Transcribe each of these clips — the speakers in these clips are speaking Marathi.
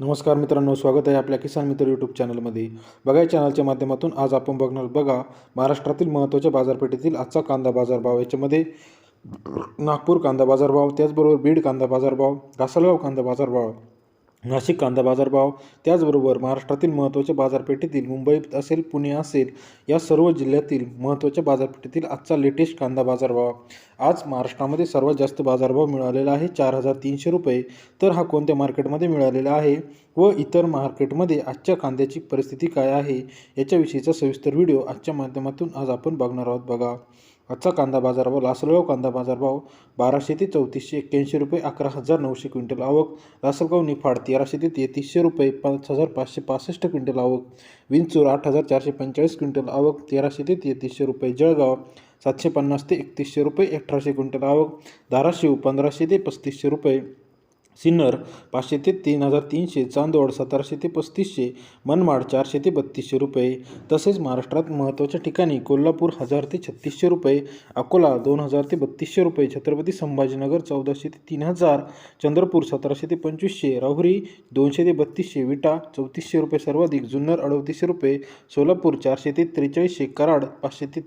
नमस्कार मित्रांनो स्वागत आहे आपल्या किसान मित्र यूट्यूब चॅनलमध्ये बघा या चॅनलच्या माध्यमातून आज आपण बघणार बघा महाराष्ट्रातील महत्त्वाच्या बाजारपेठेतील आजचा कांदा बाजारभाव याच्यामध्ये नागपूर कांदा बाजारभाव त्याचबरोबर बीड कांदा बाजारभाव घासलगाव कांदा बाजारभाव नाशिक कांदा बाजारभाव. त्याचबरोबर महाराष्ट्रातील महत्त्वाच्या बाजारपेठेतील मुंबईत असेल पुणे असेल या सर्व जिल्ह्यातील महत्त्वाच्या बाजारपेठेतील आजचा लेटेस्ट कांदा बाजारभाव. आज महाराष्ट्रामध्ये सर्वात जास्त बाजारभाव मिळालेला आहे चार हजार तीनशे रुपये. तर हा कोणत्या मार्केटमध्ये मिळालेला आहे व इतर मार्केटमध्ये आजच्या कांद्याची परिस्थिती काय आहे याच्याविषयीचा सविस्तर व्हिडिओ आजच्या माध्यमातून आज आपण बघणार आहोत. बघा आजचा कांदा बाजारभाव लासलगाव कांदा बाजारभाव बाराशे ते चौतीसशे एक्क्याऐंशी रुपये अकरा हजार नऊशे क्विंटल आवक. लासलगाव निफाड तेराशे ते तेहतीसशे रुपये पाच हजार पाचशे पासष्ट क्विंटल आवक. विंचूर आठ हजार चारशे पंचेचाळीस क्विंटल आवक तेराशे ते तेहतीसशे रुपये जळगाव सातशे पन्नास ते एकतीसशे रुपये अठराशे क्विंटल आवक धाराशिव पंधराशे ते पस्तीसशे रुपये सिन्नर पाचशे ते तीन हजार तीनशे चांदोड सतराशे ते पस्तीसशे मनमाड चारशे ते बत्तीसशे रुपये. तसेच महाराष्ट्रात महत्त्वाच्या ठिकाणी कोल्हापूर हजार ते छत्तीसशे रुपये अकोला दोन हजार ते बत्तीसशे रुपये छत्रपती संभाजीनगर चौदाशे ते तीन हजार चंद्रपूर सतराशे ते पंचवीसशे राहुरी दोनशे ते बत्तीसशे विटा चौतीसशे रुपये सर्वाधिक जुन्नर अडतीसशे रुपये सोलापूर चारशे ते त्रेचाळीसशे कराड पाचशे ते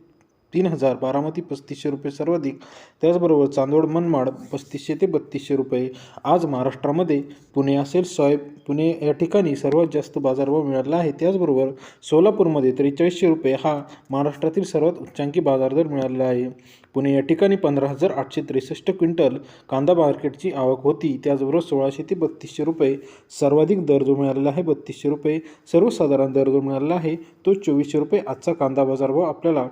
तीन हजार बारामती पस्तीसशे रुपये सर्वाधिक. त्याचबरोबर चांदोड मनमाड पस्तीसशे ते बत्तीसशे रुपये. आज महाराष्ट्रामध्ये पुणे असेल सॉयब पुणे या ठिकाणी सर्वात जास्त बाजारभाव मिळाला आहे. त्याचबरोबर सोलापूरमध्ये त्रेचाळीसशे रुपये हा महाराष्ट्रातील सर्वात उच्चांकी बाजारदर मिळालेला आहे. पुणे या ठिकाणी पंधरा हजार आठशे त्रेसष्ट क्विंटल कांदा मार्केटची आवक होती. त्याचबरोबर सोळाशे ते बत्तीसशे रुपये सर्वाधिक दर जो मिळालेला आहे बत्तीसशे रुपये सर्वसाधारण दर जो मिळालेला आहे तो चोवीसशे रुपये आजचा कांदा बाजारभाव आपल्याला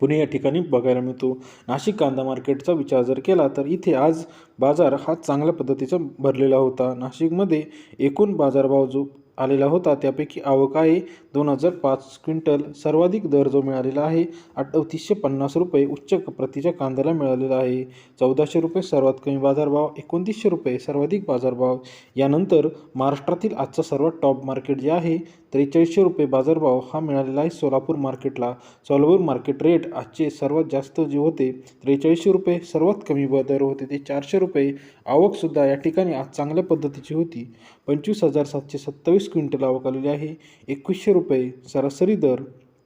पुणे या ठिकाणी बघायला मिळतो. नाशिक कांदा मार्केटचा विचार जर केला तर इथे आज बाजार हा चांगल्या पद्धतीचा भरलेला होता. नाशिकमध्ये एकूण बाजारभाव जो आलेला होता त्यापैकी आवक आहे दोन हजार पाच क्विंटल. सर्वाधिक दर जो मिळालेला आहे अडतीसशे पन्नास रुपये उच्च प्रतीच्या कांद्याला मिळालेला आहे. चौदाशे रुपये सर्वात कमी बाजारभाव एकोणतीसशे रुपये सर्वाधिक बाजारभाव. यानंतर महाराष्ट्रातील आजचा सर्वात टॉप मार्केट जे आहे त्रेचाळीसशे रुपये बाजारभाव हा मिळालेला आहे सोलापूर मार्केटला. सोलापूर मार्केट रेट आजचे सर्वात जास्त जे होते त्रेचाळीसशे रुपये सर्वात कमी दर होते. ते चारशे रुपये आवकसुद्धा या ठिकाणी आज चांगल्या पद्धतीची होती. पंचवीस हजार सातशे सत्तावीस क्विंटल आवक आलेली आहे. एकवीसशे रुपये सरासरी दर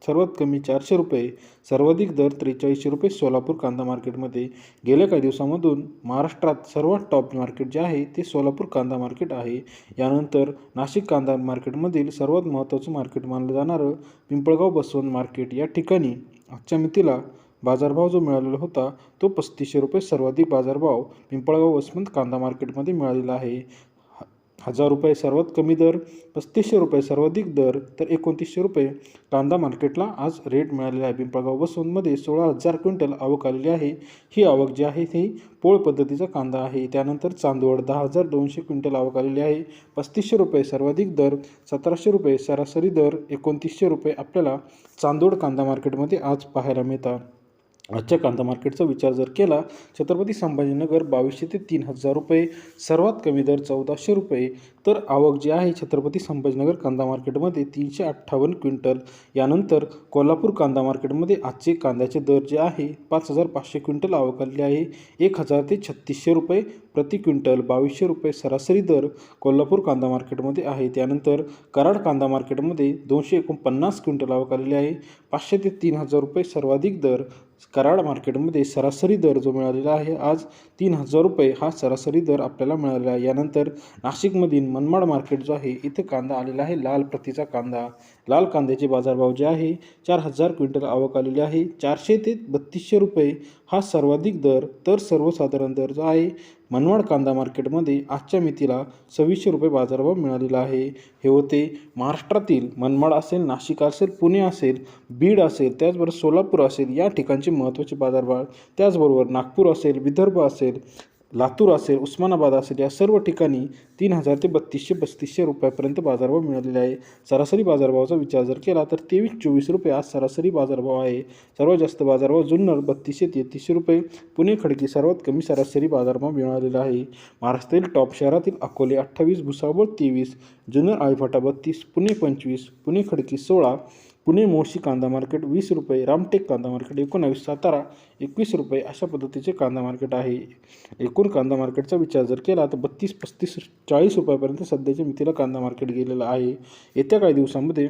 सर्वात कमी चारशे रुपये सर्वाधिक दर त्रेचाळीसशे रुपये सोलापूर कांदा मार्केटमध्ये. गेल्या काही दिवसामधून महाराष्ट्रात सर्वात टॉप मार्केट जे आहे ते सोलापूर कांदा मार्केट आहे. यानंतर नाशिक कांदा मार्केटमधील सर्वात महत्त्वाचं मार्केट मानलं जाणारं पिंपळगाव बसवंत मार्केट या ठिकाणी आजच्या मितीला बाजारभाव जो मिळालेला होता तो पस्तीसशे रुपये सर्वाधिक बाजारभाव पिंपळगाव वसमंत कांदा मार्केटमध्ये मिळालेला आहे. हजार रुपये सर्वात कमी दर पस्तीसशे रुपये सर्वाधिक दर तर एकोणतीसशे रुपये कांदा मार्केटला आज रेट मिळालेला आहे. पिंपळगाव वसवंतमध्ये सोळा हजार क्विंटल आवक आलेली आहे. ही आवक जी आहे ती पोळ पद्धतीचा कांदा आहे. त्यानंतर चांदवड दहा हजार दोनशे क्विंटल आवक आलेली आहे. पस्तीसशे रुपये सर्वाधिक दर सतराशे रुपये सरासरी दर एकोणतीसशे रुपये आपल्याला चांदोड कांदा मार्केटमध्ये आज पाहायला मिळतात. आजच्या कांदा मार्केटचा विचार जर केला छत्रपती संभाजीनगर बावीसशे ते तीन हजार रुपये सर्वात कमी दर चौदाशे रुपये. तर आवक जी आहे छत्रपती संभाजीनगर कांदा मार्केटमध्ये तीनशे अठ्ठावन्न क्विंटल. यानंतर कोल्हापूर कांदा मार्केटमध्ये आजचे कांद्याचे दर जे आहे पाच हजार पाचशे क्विंटल आवक आलेली आहे. एक हजार ते छत्तीसशे रुपये प्रति क्विंटल बावीसशे रुपये सरासरी दर कोल्हापूर कांदा मार्केटमध्ये आहे. त्यानंतर कराड कांदा मार्केटमध्ये दोनशे एकोणपन्नास क्विंटल आवक आलेली आहे. पाचशे ते तीन हजार रुपये सर्वाधिक दर कराड मार्केटमध्ये सरासरी दर जो मिळालेला आहे आज तीन हजार रुपये हा सरासरी दर आपल्याला मिळालेला आहे. यानंतर नाशिकमधील मनमाड मार्केट जो आहे इथं कांदा आलेला आहे लाल प्रतीचा कांदा. लाल कांद्याचे बाजारभाव जे आहे चार हजार क्विंटल आवक आलेली आहे. चारशे ते बत्तीसशे रुपये हा सर्वाधिक दर तर सर्वसाधारण दर जो आहे मनमाड कांदा मार्केटमध्ये आजच्या मितीला सव्वीसशे रुपये बाजारभाव मिळालेला आहे. हे होते महाराष्ट्रातील मनमाड असेल नाशिक असेल पुणे असेल बीड असेल त्याचबरोबर सोलापूर असेल या ठिकाणचे महत्त्वाचे बाजारभाव. त्याचबरोबर नागपूर असेल विदर्भ असेल लातूर असेल उस्मानाबाद असेल या सर्व ठिकाणी तीन हजार ते बत्तीसशे पस्तीसशे रुपयापर्यंत बाजारभाव मिळालेला आहे. सरासरी बाजारभावाचा विचार जर केला तर तेवीस चोवीस रुपये आज सरासरी बाजारभाव आहे. सर्वात जास्त बाजारभाव जुन्नर बत्तीसशे तेहतीसशे रुपये पुणे खडकी सर्वात कमी सरासरी बाजारभाव मिळालेला आहे. महाराष्ट्रातील टॉप शहरातील अकोले अठ्ठावीस भुसावळ तेवीस जुन्नर आळीफाटा बत्तीस पुणे पंचवीस पुणे खडकी सोळा पुणे मोशी कांदा मार्केट वीस रुपये रामटेक कांदा मार्केट एकोणावीस सातारा एकवीस रुपये अशा पद्धतीचे कांदा मार्केट आहे. एकूण कांदा मार्केटचा विचार जर केला तर बत्तीस पस्तीस चाळीस रुपयापर्यंत सध्याच्या मितीला कांदा मार्केट गेलेलं आहे. येत्या काही दिवसांमध्ये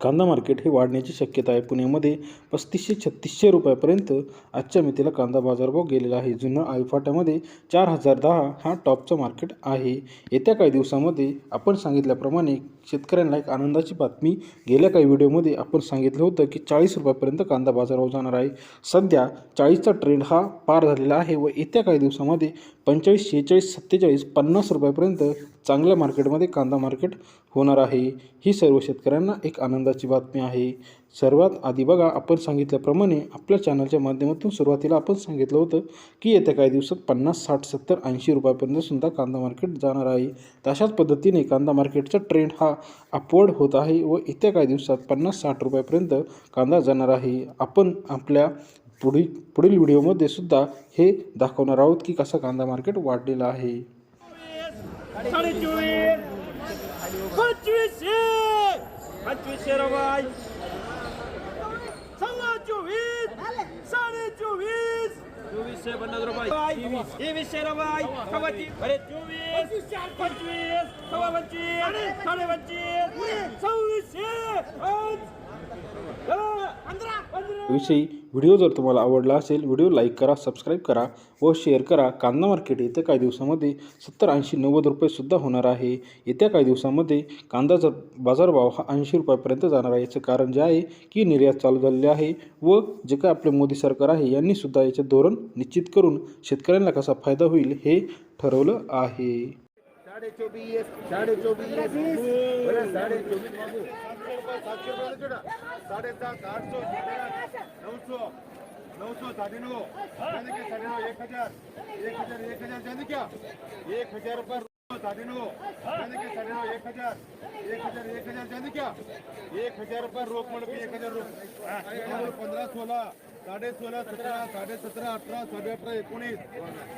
कांदा मार्केट हे वाढण्याची शक्यता आहे. पुण्यामध्ये पस्तीसशे छत्तीसशे रुपयापर्यंत आजच्या मितीला कांदा बाजारभाव गेलेला आहे. जुन्या आळफाट्यामध्ये चार हजार दहा हा टॉपचा मार्केट आहे. येत्या काही दिवसामध्ये आपण सांगितल्याप्रमाणे शेतकऱ्यांना एक आनंदाची बातमी गेल्या काही व्हिडिओमध्ये आपण सांगितलं होतं की चाळीस रुपयापर्यंत कांदा बाजारभाव जाणार आहे. सध्या चाळीसचा ट्रेंड हा पार झालेला आहे व येत्या काही दिवसामध्ये पंचेचाळीस शेहेचाळीस सत्तेचाळीस पन्नास रुपयापर्यंत चांगल्या मार्केटमध्ये कांदा मार्केट होणार आहे. ही सर्व शेतकऱ्यांना एक आनंदाची बातमी आहे. सर्वात आधी बघा आपण सांगितल्याप्रमाणे आपल्या चॅनलच्या माध्यमातून सुरुवातीला आपण सांगितलं होतं की येत्या काही दिवसात पन्नास साठ सत्तर ऐंशी रुपयापर्यंत सुद्धा कांदा मार्केट जाणार आहे. तशाच पद्धतीने कांदा मार्केटचा ट्रेंड हा अपवर्ड होत आहे व येत्या काही दिवसात पन्नास साठ रुपयापर्यंत कांदा जाणार आहे. आपण आपल्या पुढील पुढील व्हिडिओमध्ये सुद्धा हे दाखवणार आहोत की कसा कांदा मार्केट वाढलेला आहे साडे चोवीस चोवीस साडे चोवीस पंचवीस विषयी व्हिडिओ जर तुम्हाला आवडला असेल व्हिडिओ लाईक करा सबस्क्राईब करा व शेअर करा. कांदा मार्केट येत्या काही दिवसामध्ये सत्तर ऐंशी नव्वद रुपयेसुद्धा होणार आहे. येत्या काही दिवसामध्ये कांद्याचा बाजारभाव हा ऐंशी रुपयापर्यंत जाणार आहे. याचं कारण जे आहे की निर्यात चालू झालेली आहे व जे काय आपले मोदी सरकार आहे यांनीसुद्धा याचे धोरण निश्चित करून शेतकऱ्यांना कसा फायदा होईल हे ठरवलं आहे. साढ़े चौबीस साढ़े चौबीस बोले साढ़े चौबीस बाबू रुपये छोटा साढ़े सात आठ सौ नौ सौ साढ़े नौ यानी के साढ़े नौ एक हजार. एक हजार एक हजार. यानी क्या एक हजार पर साढ़े नौ यानी कि साढ़े नौ एक हजार. एक हजार एक हजार. यानी क्या एक हजार पर रोक मड़ के एक हजार रोक पंद्रह सोलह साढ़े सोलह सत्रह साढ़े सत्रह अठारह साढ़े अठारह एकोणीस.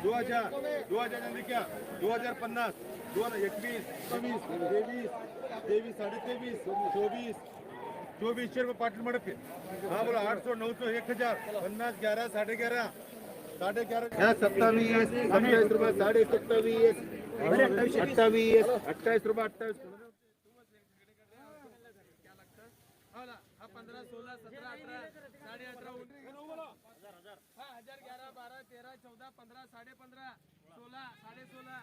दो हजार. दो हजार यानी क्या दो हजार पन्नास. दो हजार एकवीस बावीस तेवीस तेवीस साढ़े तेवीस चौबीस चौबीसशे रुपये पाटील मडप. हाँ बोला आठ सौ नौ सौ एक हजार पन्नास ग्यारह साढ़े ग्यारह साढ़े ग्यारह सत्तावीस सत्ताईस रुपये साढ़े सत्तावीस अट्ठावीस अट्ठाईस रुपये अट्ठाईस पंधरा सोळा सतरा अठरा साडे अठरा हजार बारा तेरा चौदा पंधरा साडे पंधरा सोळा साडे सोळा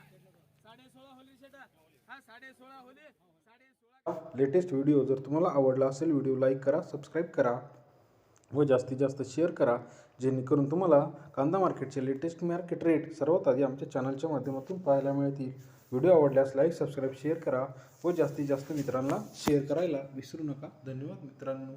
साडे सोळा होली शेटा. हा साडे सोळा होली साडे सोळा. लेटेस्ट व्हिडिओ जर तुम्हाला आवडला असेल व्हिडिओ लाईक करा सबस्क्राईब करा व जास्तीत जास्त शेअर करा जेणेकरून तुम्हाला कांदा मार्केटचे लेटेस्ट मार्केट रेट सर्वात आधी आमच्या चॅनलच्या माध्यमातून पाहायला मिळतील. व्हिडिओ आवडल्यास लाईक सबस्क्राईब शेअर करा व जास्तीत जास्त मित्रांना शेअर करायला विसरू नका. धन्यवाद मित्रांनो.